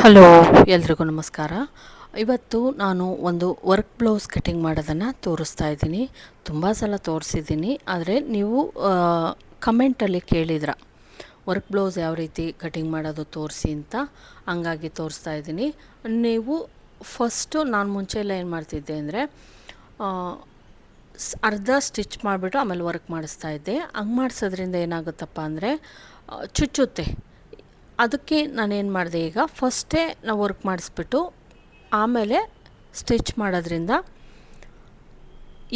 Hello, ಎಲ್ರಿಗೂ ನಮಸ್ಕಾರ. ಇವತ್ತು ನಾನು ಒಂದು ವರ್ಕ್ ಬ್ಲೌಸ್ ಕಟ್ಟಿಂಗ್ ಮಾಡೋದನ್ನು ತೋರಿಸ್ತಾ ಇದ್ದೀನಿ. ತುಂಬ ಸಲ ತೋರಿಸಿದ್ದೀನಿ, ಆದರೆ ನೀವು ಕಮೆಂಟಲ್ಲಿ ಕೇಳಿದ್ರ, ವರ್ಕ್ ಬ್ಲೌಸ್ ಯಾವ ರೀತಿ ಕಟ್ಟಿಂಗ್ ಮಾಡೋದು ತೋರಿಸಿ ಅಂತ. ಹಂಗಾಗಿ ತೋರಿಸ್ತಾ ಇದ್ದೀನಿ. ನೀವು ಫಸ್ಟು ನಾನು ಮುಂಚೆ ಎಲ್ಲ ಏನು ಮಾಡ್ತಿದ್ದೆ ಅಂದರೆ ಅರ್ಧ ಸ್ಟಿಚ್ ಮಾಡಿಬಿಟ್ಟು ಆಮೇಲೆ ವರ್ಕ್ ಮಾಡಿಸ್ತಾ ಇದ್ದೆ. ಹಂಗೆ ಮಾಡಿಸೋದ್ರಿಂದ ಏನಾಗುತ್ತಪ್ಪ ಅಂದರೆ ಚುಚ್ಚುತ್ತೆ. ಅದಕ್ಕೆ ನಾನೇನು ಮಾಡಿದೆ ಈಗ ಫಸ್ಟೇ ನಾವು ವರ್ಕ್ ಮಾಡಿಸ್ಬಿಟ್ಟು, ಆಮೇಲೆ ಸ್ಟಿಚ್ ಮಾಡೋದ್ರಿಂದ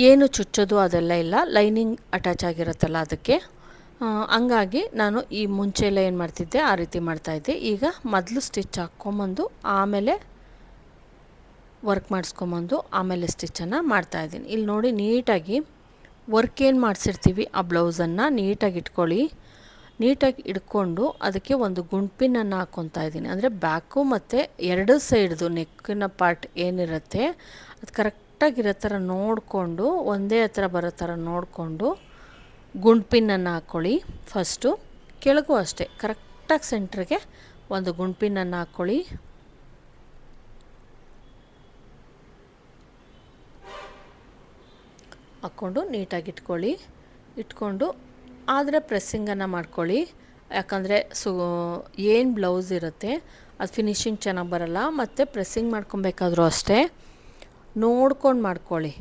ಏನು ಚುಚ್ಚೋದು ಅದೆಲ್ಲ ಇಲ್ಲ ಲೈನಿಂಗ್ ಅಟ್ಯಾಚ್ ಆಗಿರುತ್ತಲ್ಲ ಅದಕ್ಕೆ. ಹಂಗಾಗಿ ನಾನು ಈ ಮುಂಚೆ ಏನು ಮಾಡ್ತಿದ್ದೆ, ಆ ರೀತಿ ಮಾಡ್ತಾಯಿದ್ದೆ ಈಗ ಮೊದಲು ಸ್ಟಿಚ್ ಹಾಕ್ಕೊಂಬಂದು, ಆಮೇಲೆ ವರ್ಕ್ ಮಾಡಿಸ್ಕೊಂಬಂದು, ಆಮೇಲೆ ಸ್ಟಿಚ್ಚನ್ನು ಮಾಡ್ತಾಯಿದ್ದೀನಿ ಇಲ್ಲಿ ನೋಡಿ ನೀಟಾಗಿ ವರ್ಕ್ ಏನು ಮಾಡಿಸಿರ್ತೀವಿ, ಆ ಬ್ಲೌಸನ್ನು ನೀಟಾಗಿ ಇಟ್ಕೊಳ್ಳಿ. ನೀಟಾಗಿ ಇಟ್ಕೊಂಡು ಅದಕ್ಕೆ ಒಂದು ಗುಂಪಿನನ್ನು ಹಾಕ್ಕೊತಾ ಇದ್ದೀನಿ. ಅಂದರೆ ಬ್ಯಾಕು ಮತ್ತು ಎರಡು ಸೈಡ್ದು ನೆಕ್ಕಿನ ಪಾರ್ಟ್ ಏನಿರುತ್ತೆ, ಅದು ಕರೆಕ್ಟಾಗಿರೋ ಥರ ನೋಡಿಕೊಂಡು, ಒಂದೇ ಹತ್ರ ಬರೋ ಥರ ನೋಡಿಕೊಂಡು ಗುಂಡ್ಪಿನನ್ನು ಹಾಕ್ಕೊಳ್ಳಿ ಫಸ್ಟು ಕೆಳಗೂ ಅಷ್ಟೇ, ಕರೆಕ್ಟಾಗಿ ಸೆಂಟ್ರಿಗೆ ಒಂದು ಗುಂಡ್ಪಿನನ್ನು ಹಾಕ್ಕೊಳ್ಳಿ ಹಾಕ್ಕೊಂಡು ನೀಟಾಗಿ ಇಟ್ಕೊಳ್ಳಿ. ಇಟ್ಕೊಂಡು ಆದರೆ ಪ್ರೆಸ್ಸಿಂಗನ್ನು ಮಾಡ್ಕೊಳ್ಳಿ. ಯಾಕಂದರೆ ಸು, ಏನು ಬ್ಲೌಸ್ ಇರುತ್ತೆ, ಅದು ಫಿನಿಶಿಂಗ್ ಚೆನ್ನಾಗಿ ಬರಲ್ಲ, ಮತ್ತು ಪ್ರೆಸ್ಸಿಂಗ್ ಮಾಡ್ಕೊಬೇಕಾದ್ರೂ ಅಷ್ಟೇ. ನೋಡ್ಕೊಂಡು ಮಾಡ್ಕೊಳ್ಳಿ.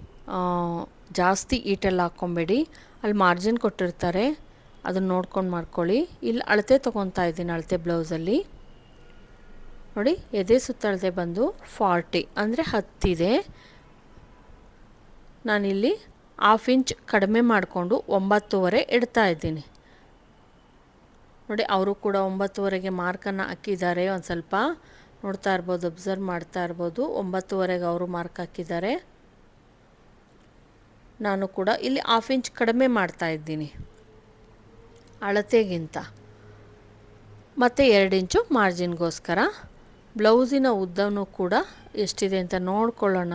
ಜಾಸ್ತಿ ಈಟೆಲ್ಲ ಹಾಕ್ಕೊಬೇಡಿ. ಅಲ್ಲಿ ಮಾರ್ಜಿನ್ ಕೊಟ್ಟಿರ್ತಾರೆ, ಅದನ್ನು ನೋಡ್ಕೊಂಡು ಮಾಡ್ಕೊಳ್ಳಿ. ಇಲ್ಲಿ ಅಳತೆ ತೊಗೊತಾ ಇದ್ದೀನಿ ಅಳತೆ ಬ್ಲೌಸಲ್ಲಿ ನೋಡಿ, ಎದೆ ಸುತ್ತಳತೆ ಬಂದು ಫಾರ್ಟಿ ಅಂದರೆ ಹತ್ತಿದೆ. ನಾನಿಲ್ಲಿ ಹಾಫ್ ಇಂಚ್ ಕಡಿಮೆ ಮಾಡಿಕೊಂಡು ಒಂಬತ್ತುವರೆ ಇಡ್ತಾ ಇದ್ದೀನಿ. ನೋಡಿ, ಅವರು ಕೂಡ ಒಂಬತ್ತುವರೆಗೆ ಮಾರ್ಕನ್ನು ಹಾಕಿದ್ದಾರೆ. ಒಂದು ಸ್ವಲ್ಪ ನೋಡ್ತಾ ಇರ್ಬೋದು, ಅಬ್ಸರ್ವ್ ಮಾಡ್ತಾ ಇರ್ಬೋದು. ಒಂಬತ್ತುವರೆಗೆ ಅವರು ಮಾರ್ಕ್ ಹಾಕಿದ್ದಾರೆ. ನಾನು ಕೂಡ ಇಲ್ಲಿ ಹಾಫ್ ಇಂಚ್ ಕಡಿಮೆ ಮಾಡ್ತಾ ಇದ್ದೀನಿ. ಅಳತೆಗಿಂತ. ಮತ್ತು ಎರಡು ಇಂಚು ಮಾರ್ಜಿನ್ಗೋಸ್ಕರ. ಬ್ಲೌಸಿನ ಉದ್ದನೂ ಕೂಡ ಎಷ್ಟಿದೆ ಅಂತ ನೋಡ್ಕೊಳ್ಳೋಣ.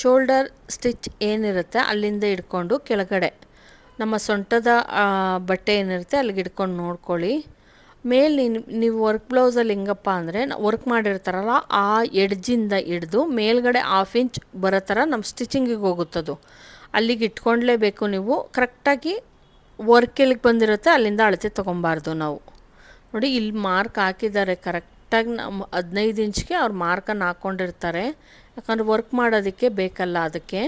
ಶೋಲ್ಡರ್ ಸ್ಟಿಚ್ ಏನಿರುತ್ತೆ ಅಲ್ಲಿಂದ ಹಿಡ್ಕೊಂಡು ಕೆಳಗಡೆ. ನಮ್ಮ ಸೊಂಟದ ಬಟ್ಟೆ ಏನಿರುತ್ತೆ ಅಲ್ಲಿಗೆ ಹಿಡ್ಕೊಂಡು ನೋಡ್ಕೊಳ್ಳಿ. ಮೇಲೆ ನೀವು ವರ್ಕ್ ಬ್ಲೌಸಲ್ಲಿ ಹೆಂಗಪ್ಪ ಅಂದರೆ ವರ್ಕ್ ಮಾಡಿರ್ತಾರಲ್ಲ, ಆ ಎಡ್ಜಿಂದ ಹಿಡ್ದು ಮೇಲ್ಗಡೆ ಹಾಫ್ ಇಂಚ್ ಬರೋ ಥರ ನಮ್ಮ ಸ್ಟಿಚಿಂಗಿಗೆ ಹೋಗುತ್ತದು. ಅಲ್ಲಿಗೆ ಇಟ್ಕೊಂಡ್ಲೇಬೇಕು ನೀವು. ಕರೆಕ್ಟಾಗಿ ವರ್ಕ್ ಎಲ್ಲಿಗೆ ಬಂದಿರುತ್ತೆ ಅಲ್ಲಿಂದ ಅಳತೆ ತೊಗೊಬಾರ್ದು ನಾವು. ನೋಡಿ, ಇಲ್ಲಿ ಮಾರ್ಕ್ ಹಾಕಿದ್ದಾರೆ. ಕರೆಕ್ಟಾಗಿ ನಮ್ಮ ಹದಿನೈದು ಇಂಚ್ಗೆ ಅವ್ರು ಮಾರ್ಕನ್ನು ಹಾಕ್ಕೊಂಡಿರ್ತಾರೆ ಯಾಕಂದ್ರೆ ವರ್ಕ್ ಮಾಡೋದಕ್ಕೆ ಬೇಕಲ್ಲ ಅದಕ್ಕೆ.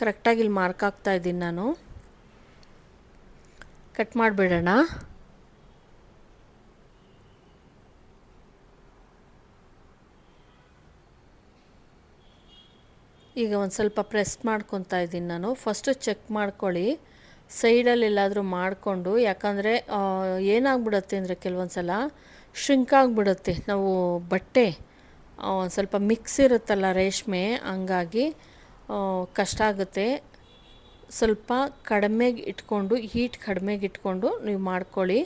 ಕರೆಕ್ಟಾಗಿ ಇಲ್ಲಿ ಮಾರ್ಕ್ ಆಗ್ತಾ ಇದ್ದೀನಿ ನಾನು. ಕಟ್ ಮಾಡಿಬಿಡೋಣ. ಈಗ ಒಂದು ಸ್ವಲ್ಪ ಪ್ರೆಸ್ ಮಾಡ್ಕೊತಾ ಇದ್ದೀನಿ ನಾನು. ಫಸ್ಟು ಚೆಕ್ ಮಾಡ್ಕೊಳ್ಳಿ. ಸೈಡಲ್ಲಿ ಎಲ್ಲಾದರೂ ಮಾಡಿಕೊಂಡು, ಯಾಕಂದರೆ ಏನಾಗ್ಬಿಡತ್ತೆ ಅಂದರೆ ಕೆಲವೊಂದು ಸಲ ಆಗಿಬಿಡುತ್ತೆ. ನಾವು ಬಟ್ಟೆ ಸ್ವಲ್ಪ ಮಿಕ್ಸ್ ಇರುತ್ತಲ್ಲ ರೇಷ್ಮೆ, ಹಂಗಾಗಿ ಕಷ್ಟ ಆಗುತ್ತೆ. ಸ್ವಲ್ಪ ಕಡಿಮೆಗೆ ಇಟ್ಕೊಂಡು ಹೀಟ್ ಕಡಿಮೆಗೆ ಇಟ್ಕೊಂಡು ನೀವು ಮಾಡ್ಕೊಳ್ಳಿ.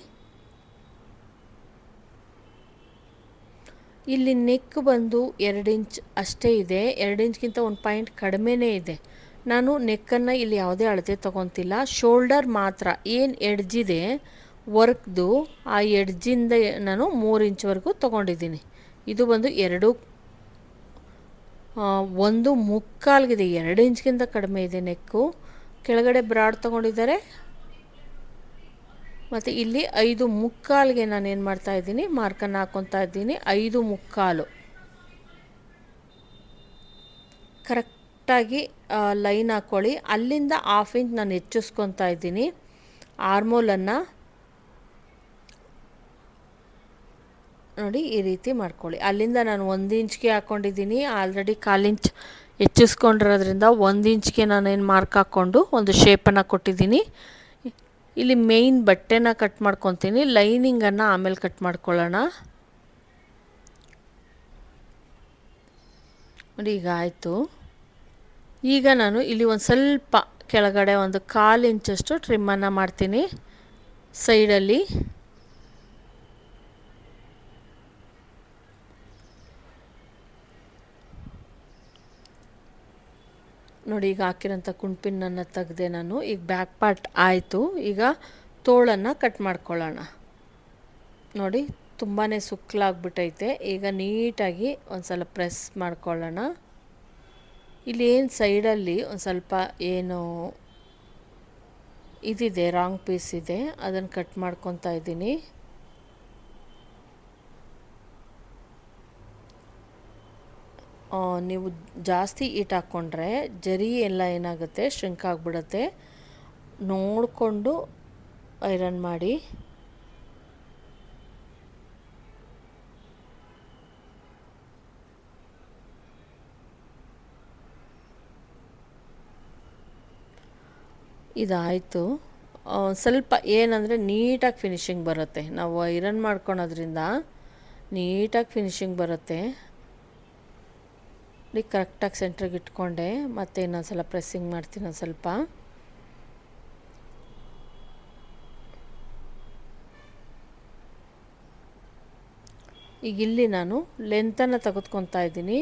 ಇಲ್ಲಿ ನೆಕ್ ಬಂದು ಎರಡು ಇಂಚ್ ಅಷ್ಟೇ ಇದೆ. ಎರಡು ಇಂಚ್ಗಿಂತ ಒಂದು ಪಾಯಿಂಟ್ ಕಡಿಮೆನೇ ಇದೆ. ನಾನು ನೆಕ್ಕನ್ನು ಇಲ್ಲಿ ಯಾವುದೇ ಅಳತೆ ತೊಗೊತಿಲ್ಲ. ಶೋಲ್ಡರ್ ಮಾತ್ರ, ಏನು ಎಡ್ಜಿದೆ ವರ್ಕ್ದು ಆ ಎಡ್ಜಿಂದ ನಾನು ಮೂರು ಇಂಚ್ವರೆಗೂ ತೊಗೊಂಡಿದ್ದೀನಿ. ಇದು ಬಂದು ಎರಡು ಒಂದು ಮುಕ್ಕಾಲ್ಗಿದೆ. ಎರಡು ಇಂಚ್ಗಿಂತ ಕಡಿಮೆ ಇದೆ ನೆಕ್ಕು. ಕೆಳಗಡೆ ಬ್ರಾಡ್ ತೊಗೊಂಡಿದ್ದಾರೆ. ಮತ್ತು ಇಲ್ಲಿ ಐದು ಮುಕ್ಕಾಲ್ಗೆ ನಾನು ಏನು ಮಾಡ್ತಾ ಇದ್ದೀನಿ, ಮಾರ್ಕನ್ನು ಹಾಕ್ಕೊತಾ ಇದ್ದೀನಿ. ಐದು ಮುಕ್ಕಾಲು. ಕರೆಕ್ಟಾಗಿ ಲೈನ್ ಹಾಕ್ಕೊಳ್ಳಿ ಅಲ್ಲಿಂದ ಹಾಫ್ ಇಂಚ್ ನಾನು ಹೆಚ್ಚಿಸ್ಕೊತಾ ಇದ್ದೀನಿ. ಆರ್ಮೋಲನ್ನು ನೋಡಿ ಈ ರೀತಿ ಮಾಡ್ಕೊಳ್ಳಿ. ಅಲ್ಲಿಂದ ನಾನು ಒಂದು ಇಂಚ್ಗೆ ಹಾಕ್ಕೊಂಡಿದ್ದೀನಿ ಆಲ್ರೆಡಿ ಕಾಲು ಇಂಚ್ ಹೆಚ್ಚಿಸ್ಕೊಂಡಿರೋದ್ರಿಂದ ಒಂದು ಇಂಚ್ಗೆ ನಾನೇನು ಮಾರ್ಕ್ ಹಾಕ್ಕೊಂಡು ಒಂದು ಶೇಪನ್ನು ಕೊಟ್ಟಿದ್ದೀನಿ. ಇಲ್ಲಿ ಮೇಯ್ನ್ ಬಟ್ಟೆನ ಕಟ್ ಮಾಡ್ಕೊತೀನಿ. ಲೈನಿಂಗನ್ನು ಆಮೇಲೆ ಕಟ್ ಮಾಡ್ಕೊಳ್ಳೋಣ. ನೋಡಿ, ಈಗ ಆಯಿತು. ಈಗ ನಾನು ಇಲ್ಲಿ ಒಂದು ಸ್ವಲ್ಪ ಕೆಳಗಡೆ ಒಂದು ಕಾಲು ಇಂಚಷ್ಟು ಟ್ರಿಮ್ಮನ್ನು ಮಾಡ್ತೀನಿ. ಸೈಡಲ್ಲಿ ನೋಡಿ, ಈಗ ಹಾಕಿರೋಂಥ ಕುಣ್ಪಿನನ್ನು ತೆಗೆದೆ ನಾನು. ಈಗ ಬ್ಯಾಕ್ ಪಾರ್ಟ್ ಆಯಿತು. ಈಗ ತೋಳನ್ನು ಕಟ್ ಮಾಡ್ಕೊಳ್ಳೋಣ. ನೋಡಿ ತುಂಬಾ ಸುಕ್ಕಲಾಗ್ಬಿಟ್ಟೈತೆ ಈಗ ನೀಟಾಗಿ ಒಂದು ಸಲ ಪ್ರೆಸ್ ಮಾಡ್ಕೊಳ್ಳೋಣ. ಇಲ್ಲಿ ಏನು ಸೈಡಲ್ಲಿ ಒಂದು ಸ್ವಲ್ಪ ಏನು ಇದಿದೆ ರಾಂಗ್ ಪೀಸ್ ಇದೆ. ಅದನ್ನು ಕಟ್ ಮಾಡ್ಕೊತಾ ಇದ್ದೀನಿ. ನೀವು ಜಾಸ್ತಿ ಈಟ್ ಹಾಕ್ಕೊಂಡ್ರೆ ಜರಿ ಎಲ್ಲ ಏನಾಗುತ್ತೆ? ಶ್ರಿಂಕ್ ಆಗಿಬಿಡುತ್ತೆ. ನೋಡಿಕೊಂಡು ಐರನ್ ಮಾಡಿ. ಇದಾಯಿತು. ಸ್ವಲ್ಪ ಏನಂದರೆ ನೀಟಾಗಿ ಫಿನಿಶಿಂಗ್ ಬರುತ್ತೆ. ನಾವು ಐರನ್ ಮಾಡ್ಕೊಳೋದ್ರಿಂದ ನೀಟಾಗಿ ಫಿನಿಶಿಂಗ್ ಬರುತ್ತೆ. ಕರೆಕ್ಟಾಗಿ ಸೆಂಟ್ರಿಗೆ ಇಟ್ಕೊಂಡೆ. ಮತ್ತೆ ಇನ್ನೊಂದು ಸಲ ಪ್ರೆಸ್ಸಿಂಗ್ ಮಾಡ್ತೀನಿ ಒಂದು ಸ್ವಲ್ಪ. ಈಗ ಇಲ್ಲಿ ನಾನು ಲೆಂತನ್ನು ತೆಗೆದುಕೊತಾ ಇದ್ದೀನಿ.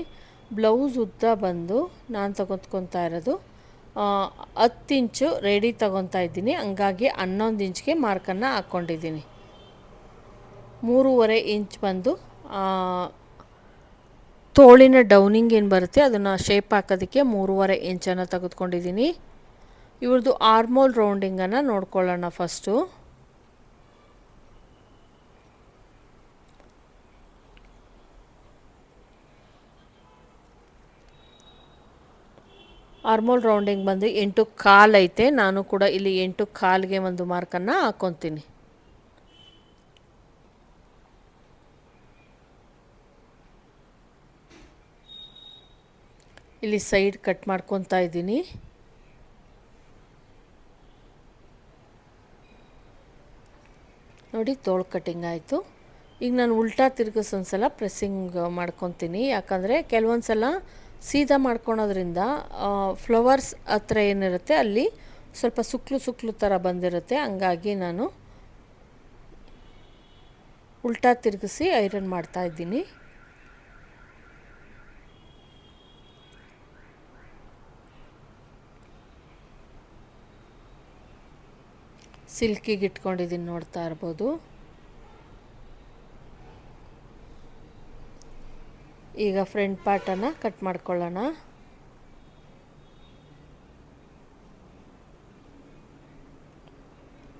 ಬ್ಲೌಸ್ ಉದ್ದ ಬಂದು ನಾನು ತೆಗೆದುಕೊತಾ ಇರೋದು. ಹತ್ತು ಇಂಚು ರೆಡಿ ತಗೊತಾ ಇದ್ದೀನಿ. ಹಂಗಾಗಿ ಹನ್ನೊಂದು ಇಂಚ್ಗೆ ಮಾರ್ಕನ್ನು ಹಾಕ್ಕೊಂಡಿದ್ದೀನಿ ಮೂರುವರೆ ಇಂಚ್ ಬಂದು ತೋಳಿನ ಡೌನಿಂಗ್ ಏನು ಬರುತ್ತೆ, ಅದನ್ನು ಶೇಪ್ ಹಾಕೋದಕ್ಕೆ ಮೂರುವರೆ ಇಂಚನ್ನು ತೆಗೆದುಕೊಂಡಿದ್ದೀನಿ ಇವ್ರದ್ದು ಆರ್ಮೋಲ್ ರೌಂಡಿಂಗನ್ನು ನೋಡ್ಕೊಳ್ಳೋಣ ಫಸ್ಟು ಆರ್ಮೋಲ್ ರೌಂಡಿಂಗ್ ಬಂದು ಎಂಟು ಕಾಲು ಐತೆ ನಾನು ಕೂಡ ಇಲ್ಲಿ ಎಂಟು ಕಾಲಿಗೆ ಒಂದು ಮಾರ್ಕನ್ನು ಹಾಕ್ಕೊತೀನಿ ಇಲ್ಲಿ ಸೈಡ್ ಕಟ್ ಮಾಡ್ಕೊತಾ ಇದ್ದೀನಿ. ನೋಡಿ ತೋಳು ಕಟ್ಟಿಂಗ್ ಆಯಿತು. ಈಗ ನಾನು ಉಲ್ಟಾ ತಿರ್ಗಿಸೊಂದ್ಸಲ ಪ್ರೆಸ್ಸಿಂಗ್ ಮಾಡ್ಕೊತೀನಿ. ಯಾಕಂದರೆ ಕೆಲವೊಂದು ಸಲ ಸೀದಾ ಮಾಡ್ಕೊಳೋದ್ರಿಂದ ಫ್ಲವರ್ಸ್ ಹತ್ರ ಏನಿರುತ್ತೆ ಅಲ್ಲಿ ಸ್ವಲ್ಪ ಸುಕ್ಲು ಸುಕ್ಲು ಥರ ಬಂದಿರುತ್ತೆ. ಹಂಗಾಗಿ ನಾನು ಉಲ್ಟಾ ತಿರುಗಿಸಿ ಐರನ್ ಮಾಡ್ತಾ ಸಿಲ್ಕಿಗೆ ಇಟ್ಕೊಂಡಿದ್ದೀನಿ ನೋಡ್ತಾ ಇರ್ಬೋದು. ಈಗ ಫ್ರಂಟ್ ಪಾರ್ಟನ್ನು ಕಟ್ ಮಾಡ್ಕೊಳ್ಳೋಣ.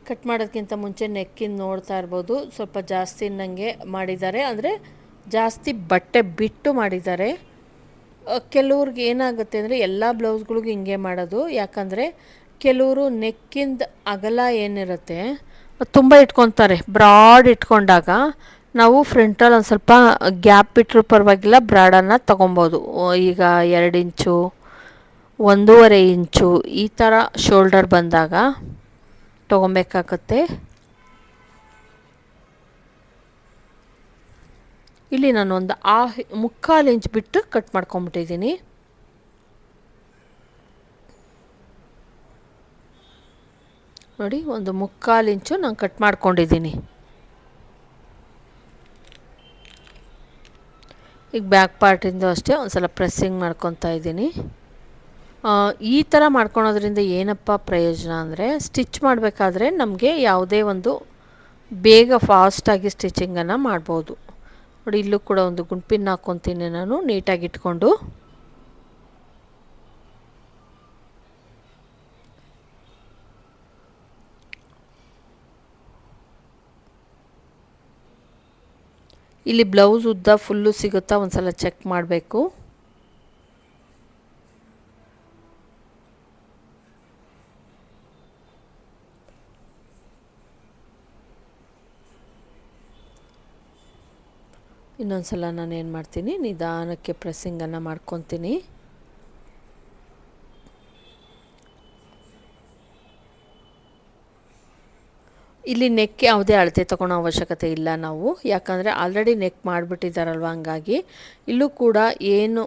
ಕಟ್ ಮಾಡೋದಕ್ಕಿಂತ ಮುಂಚೆ ನೆಕ್ಕಿಂದ ನೋಡ್ತಾ ಇರ್ಬೋದು. ಸ್ವಲ್ಪ ಜಾಸ್ತಿ ನನಗೆ ಮಾಡಿದ್ದಾರೆ. ಅಂದರೆ ಜಾಸ್ತಿ ಬಟ್ಟೆ ಬಿಟ್ಟು ಮಾಡಿದ್ದಾರೆ. ಕೆಲವ್ರಿಗೆ ಏನಾಗುತ್ತೆ ಅಂದರೆ ಎಲ್ಲ ಬ್ಲೌಸ್ಗಳಿಗೂ ಹಿಂಗೆ ಮಾಡೋದು. ಯಾಕಂದರೆ ಕೆಲವರು ನೆಕ್ಕಿಂದ ಅಗಲ ಏನಿರುತ್ತೆ, ತುಂಬ ಇಟ್ಕೊತಾರೆ. ಬ್ರಾಡ್ ಇಟ್ಕೊಂಡಾಗ ನಾವು ಫ್ರಂಟಲ್ಲಿ ಒಂದು ಸ್ವಲ್ಪ ಗ್ಯಾಪ್ ಬಿಟ್ಟರು ಪರವಾಗಿಲ್ಲ ಬ್ರಾಡನ್ನು ತೊಗೊಬೋದು. ಈಗ ಎರಡು ಇಂಚು, ಒಂದೂವರೆ ಇಂಚು ಈ ಥರ ಶೋಲ್ಡರ್ ಬಂದಾಗ ತೊಗೊಬೇಕಾಗತ್ತೆ. ಇಲ್ಲಿ ನಾನು ಒಂದು ಆ ಮುಕ್ಕಾಲು ಇಂಚ್ ಬಿಟ್ಟು ಕಟ್ ಮಾಡ್ಕೊಂಬಿಟ್ಟಿದ್ದೀನಿ ನೋಡಿ, ಒಂದು ಮುಕ್ಕಾಲು ಇಂಚು ನಾನು ಕಟ್ ಮಾಡ್ಕೊಂಡಿದ್ದೀನಿ. ಈಗ ಬ್ಯಾಕ್ ಪಾರ್ಟಿಂದು ಅಷ್ಟೇ, ಒಂದು ಸಲ ಪ್ರೆಸ್ಸಿಂಗ್ ಮಾಡ್ಕೊತಾ ಇದ್ದೀನಿ. ಈ ಥರ ಮಾಡ್ಕೊಳೋದ್ರಿಂದ ಏನಪ್ಪ ಪ್ರಯೋಜನ ಅಂದರೆ ಸ್ಟಿಚ್ ಮಾಡಬೇಕಾದ್ರೆ ನಮಗೆ ಯಾವುದೇ ಒಂದು ಬೇಗ ಫಾಸ್ಟಾಗಿ ಸ್ಟಿಚಿಂಗನ್ನು ಮಾಡ್ಬೋದು. ನೋಡಿ, ಇಲ್ಲೂ ಕೂಡ ಒಂದು ಗುಂಪಿನ ಹಾಕ್ಕೊತೀನಿ ನಾನು, ನೀಟಾಗಿ ಇಟ್ಕೊಂಡು. ಇಲ್ಲಿ ಬ್ಲೌಸ್ ಉದ್ದ ಫುಲ್ಲು ಸಿಗುತ್ತಾ ಒಂದು ಸಲ ಚೆಕ್ ಮಾಡಬೇಕು. ಇನ್ನೊಂದು ಸಲ ನಾನು ಏನು ಮಾಡ್ತೀನಿ? ನಿಧಾನಕ್ಕೆ ಪ್ರೆಸ್ಸಿಂಗನ್ನು ಮಾಡ್ಕೊತೀನಿ. ಇಲ್ಲಿ ನೆಕ್ ಯಾವುದೇ ಅಳತೆ ತೊಗೊಳೋ ಅವಶ್ಯಕತೆ ಇಲ್ಲ ನಾವು. ಯಾಕಂದರೆ ಆಲ್ರೆಡಿ ನೆಕ್ ಮಾಡಿಬಿಟ್ಟಿದ್ದಾರಲ್ವ ಹಂಗಾಗಿ. ಇಲ್ಲೂ ಕೂಡ ಏನು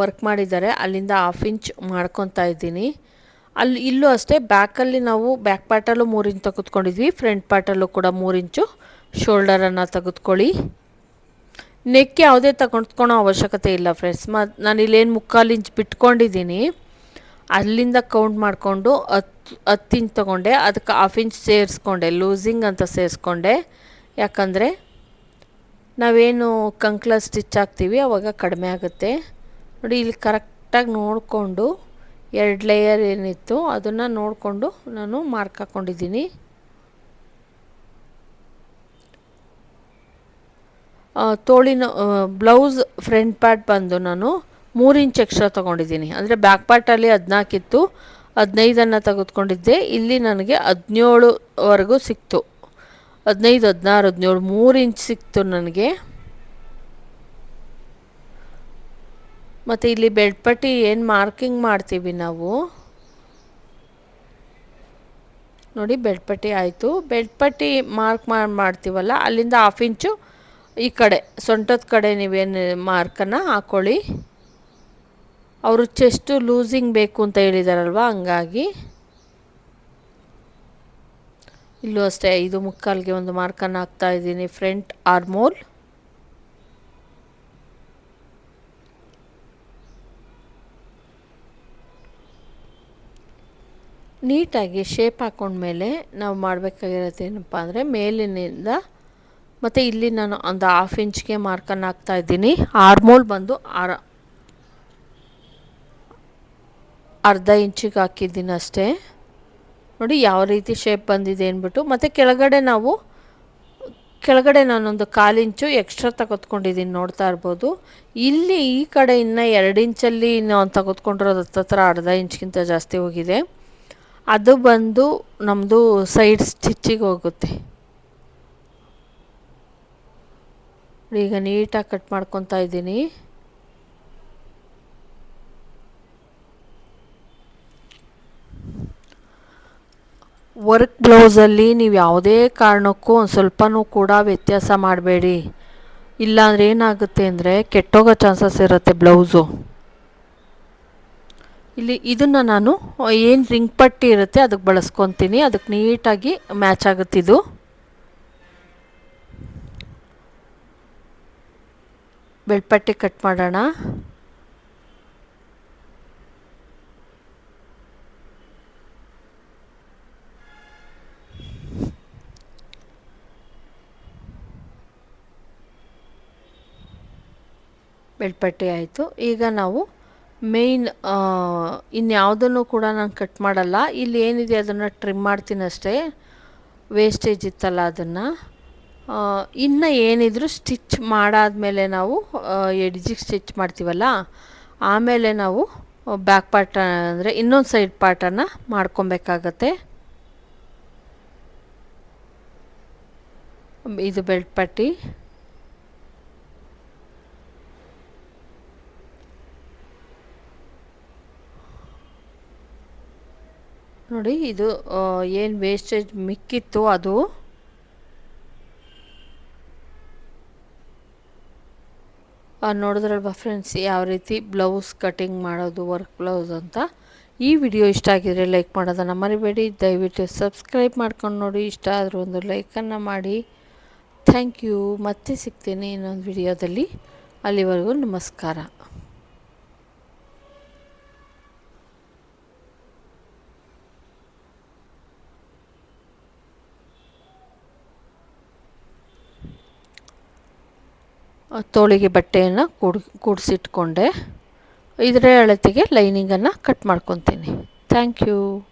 ವರ್ಕ್ ಮಾಡಿದ್ದಾರೆ, ಅಲ್ಲಿಂದ ಹಾಫ್ ಇಂಚ್ ಮಾಡ್ಕೊತಾ ಇದ್ದೀನಿ. ಅಲ್ಲಿ ಇಲ್ಲೂ ಅಷ್ಟೇ ಬ್ಯಾಕಲ್ಲಿ ನಾವು ಬ್ಯಾಕ್ ಪಾರ್ಟಲ್ಲೂ ಮೂರು ಇಂಚ್ ತೆಗೆದುಕೊಂಡಿದ್ವಿ ಫ್ರಂಟ್ ಪಾರ್ಟಲ್ಲೂ ಕೂಡ ಮೂರು ಇಂಚು ಶೋಲ್ಡರನ್ನು ತೆಗೆದುಕೊಳ್ಳಿ. ನೆಕ್ ಯಾವುದೇ ತಗೊಂಡ್ಕೊಳೋ ಅವಶ್ಯಕತೆ ಇಲ್ಲ ಫ್ರೆಂಡ್ಸ್ ಮತ್ತು ನಾನು ಇಲ್ಲೇನು ಮುಕ್ಕಾಲು ಇಂಚ್ ಬಿಟ್ಕೊಂಡಿದ್ದೀನಿ. ಅಲ್ಲಿಂದ ಕೌಂಟ್ ಮಾಡಿಕೊಂಡು ಹತ್ತು ಹತ್ತು ಇಂಚ್ ತೊಗೊಂಡೆ, ಅದಕ್ಕೆ ಹಾಫ್ ಇಂಚ್ ಸೇರಿಸ್ಕೊಂಡೆ ಲೂಸಿಂಗ್ ಅಂತ ಸೇರಿಸ್ಕೊಂಡೆ. ಯಾಕಂದರೆ ನಾವೇನು ಕಂಕ್ಲ ಸ್ಟಿಚ್ ಹಾಕ್ತೀವಿ ಆವಾಗ ಕಡಿಮೆ ಆಗುತ್ತೆ. ನೋಡಿ, ಇಲ್ಲಿ ಕರೆಕ್ಟಾಗಿ ನೋಡಿಕೊಂಡು ಎರಡು ಲೇಯರ್ ಏನಿತ್ತು, ಅದನ್ನು ನೋಡಿಕೊಂಡು ನಾನು ಮಾರ್ಕ್ ಹಾಕ್ಕೊಂಡಿದ್ದೀನಿ ತೋಳಿನ ಬ್ಲೌಸ್ ಫ್ರಂಟ್ ಪಾರ್ಟ್ ಬಂದು ನಾನು ಮೂರು ಇಂಚ್ ಎಕ್ಸ್ಟ್ರಾ ತೊಗೊಂಡಿದ್ದೀನಿ. ಅಂದರೆ ಬ್ಯಾಕ್ ಪಾರ್ಟಲ್ಲಿ ಹದಿನಾಲ್ಕಿತ್ತು ಹದಿನೈದನ್ನು ತೆಗೆದುಕೊಂಡಿದ್ದೆ. ಇಲ್ಲಿ ನನಗೆ ಹದಿನೇಳುವರೆಗೂ ಸಿಕ್ತು. ಹದಿನೈದು, ಹದಿನಾರು ಹದಿನೇಳು ಮೂರು ಇಂಚ್ ಸಿಕ್ತು ನನಗೆ. ಮತ್ತು ಇಲ್ಲಿ ಬೆಳ್ಪಟ್ಟಿ ಪಟ್ಟಿ ಏನು ಮಾರ್ಕಿಂಗ್ ಮಾಡ್ತೀವಿ ನಾವು? ನೋಡಿ ಬೆಳ್ಪಟ್ಟಿ ಪಟ್ಟಿ ಆಯಿತು. ಬೆಳ್ಪಟ್ಟಿ ಪಟ್ಟಿ ಮಾರ್ಕ್ ಮಾಡಿ ಮಾಡ್ತೀವಲ್ಲ, ಅಲ್ಲಿಂದ ಹಾಫ್ ಇಂಚು ಈ ಕಡೆ, ಸೊಂಟದ ಕಡೆ ನೀವೇನು ಮಾರ್ಕನ್ನು ಹಾಕ್ಕೊಳ್ಳಿ ಅವರು ಚೆಸ್ಟು ಲೂಸಿಂಗ್ ಬೇಕು ಅಂತ ಹೇಳಿದಾರಲ್ವ, ಹಂಗಾಗಿ. ಇಲ್ಲೂ ಅಷ್ಟೇ, ಐದು ಮುಕ್ಕಾಲಿಗೆ ಒಂದು ಮಾರ್ಕನ್ನು ಹಾಕ್ತಾ ಇದ್ದೀನಿ ಫ್ರಂಟ್ ಆರ್ಮೋಲ್ ನೀಟಾಗಿ ಶೇಪ್ ಹಾಕ್ಕೊಂಡ್ಮೇಲೆ ನಾವು ಮಾಡಬೇಕಾಗಿರೋದು ಏನಪ್ಪ ಅಂದರೆ ಮೇಲಿನಿಂದ ಮತ್ತು ಇಲ್ಲಿ ನಾನು ಒಂದು ಹಾಫ್ ಇಂಚ್ಗೆ ಮಾರ್ಕನ್ನು ಹಾಕ್ತಾ ಇದ್ದೀನಿ. ಆರ್ಮೋಲ್ ಬಂದು ಆರ ಅರ್ಧ ಇಂಚಿಗೆ ಹಾಕಿದ್ದೀನಿ ಅಷ್ಟೇ. ನೋಡಿ ಯಾವ ರೀತಿ ಶೇಪ್ ಬಂದಿದೆ ಅಂದ್ಬಿಟ್ಟು, ಮತ್ತು ಕೆಳಗಡೆ ನಾವು, ಕೆಳಗಡೆ ನಾನೊಂದು ಕಾಲು ಇಂಚು ಎಕ್ಸ್ಟ್ರಾ ತೆಗೆದುಕೊಂಡಿದ್ದೀನಿ ನೋಡ್ತಾ ಇರ್ಬೋದು. ಇಲ್ಲಿ ಈ ಕಡೆ ಇನ್ನು ಎರಡು ಇಂಚಲ್ಲಿ ನಾವು ತೆಗೆದುಕೊಂಡಿರೋದು ಹತ್ತತ್ರ ಅರ್ಧ ಇಂಚ್ಗಿಂತ ಜಾಸ್ತಿ ಹೋಗಿದೆ. ಅದು ಬಂದು ನಮ್ಮದು ಸೈಡ್ ಸ್ಟಿಚ್ಚಿಗೆ ಹೋಗುತ್ತೆ. ಈಗ ನೀಟಾಗಿ ಕಟ್ ಮಾಡ್ಕೊತಾ ಇದ್ದೀನಿ. ವರ್ಕ್ ಬ್ಲೌಸಲ್ಲಿ ನೀವು ಯಾವುದೇ ಕಾರಣಕ್ಕೂ ಒಂದು ಸ್ವಲ್ಪನೂ ಕೂಡ ವ್ಯತ್ಯಾಸ ಮಾಡಬೇಡಿ. ಇಲ್ಲಾಂದ್ರೆ ಏನಾಗುತ್ತೆ ಅಂದರೆ ಕೆಟ್ಟೋಗೋ ಚಾನ್ಸಸ್ ಇರುತ್ತೆ ಬ್ಲೌಸು ಇಲ್ಲಿ ಇದನ್ನು ನಾನು ಏನು ರಿಂಗ್ ಪಟ್ಟಿ ಇರುತ್ತೆ ಅದಕ್ಕೆ ಬಳಸ್ಕೊತೀನಿ. ಅದಕ್ಕೆ ನೀಟಾಗಿ ಮ್ಯಾಚ್ ಆಗುತ್ತಿದ್ದು ಬೆಳ್ಪಟ್ಟಿ ಕಟ್ ಮಾಡೋಣ. ಬೆಳ್ಪಟ್ಟಿ ಆಯಿತು. ಈಗ ನಾವು ಮೇಯ್ನ್ ಇನ್ಯಾವುದನ್ನು ಕೂಡ ನಾನು ಕಟ್ ಮಾಡಲ್ಲ. ಇಲ್ಲಿ ಏನಿದೆ ಅದನ್ನು ಟ್ರಿಮ್ ಮಾಡ್ತೀನಿ ಅಷ್ಟೇ. ವೇಸ್ಟೇಜ್ ಇತ್ತಲ್ಲ ಅದನ್ನು. ಇನ್ನು ಏನಿದ್ರೂ ಸ್ಟಿಚ್ ಮಾಡಾದಮೇಲೆ ನಾವು ಎಡ್ಜಿಗೆ ಸ್ಟಿಚ್ ಮಾಡ್ತೀವಲ್ಲ? ಆಮೇಲೆ ನಾವು ಬ್ಯಾಕ್ ಪಾರ್ಟ್ ಅಂದರೆ ಇನ್ನೊಂದು ಸೈಡ್ ಪಾರ್ಟನ್ನು ಮಾಡ್ಕೊಬೇಕಾಗತ್ತೆ. ಇದು ಬೆಲ್ಟ್ ಪಟ್ಟಿ ನೋಡಿ, ಇದು ಏನು ವೇಸ್ಟೇಜ್ ಮಿಕ್ಕಿತ್ತು ಅದು? ನೋಡಿದ್ರಲ್ವ ಫ್ರೆಂಡ್ಸ್ ಯಾವ ರೀತಿ ಬ್ಲೌಸ್ ಕಟಿಂಗ್ ಮಾಡೋದು ವರ್ಕ್ ಬ್ಲೌಸ್ ಅಂತ? ಈ ವಿಡಿಯೋ ಇಷ್ಟ ಆಗಿದ್ರೆ ಲೈಕ್ ಮಾಡೋದನ್ನು ಮರಿಬೇಡಿ. ದಯವಿಟ್ಟು ಸಬ್ಸ್ಕ್ರೈಬ್ ಮಾಡ್ಕೊಂಡು ನೋಡಿ. ಇಷ್ಟ ಆದರೂ ಒಂದು ಲೈಕನ್ನು ಮಾಡಿ. ಥ್ಯಾಂಕ್ ಯು ಮತ್ತೆ ಸಿಗ್ತೀನಿ ಇನ್ನೊಂದು ವಿಡಿಯೋದಲ್ಲಿ ಅಲ್ಲಿವರೆಗೂ ನಮಸ್ಕಾರ. ತೋಳಿಗೆ ಬಟ್ಟೆಯನ್ನು ಕೂಡ್ ಕೂಡಿಸಿಟ್ಕೊಂಡೆ. ಇದರ ಅಳತೆಗೆ ಲೈನಿಂಗನ್ನು ಕಟ್ ಮಾಡ್ಕೊತೀನಿ. Thank you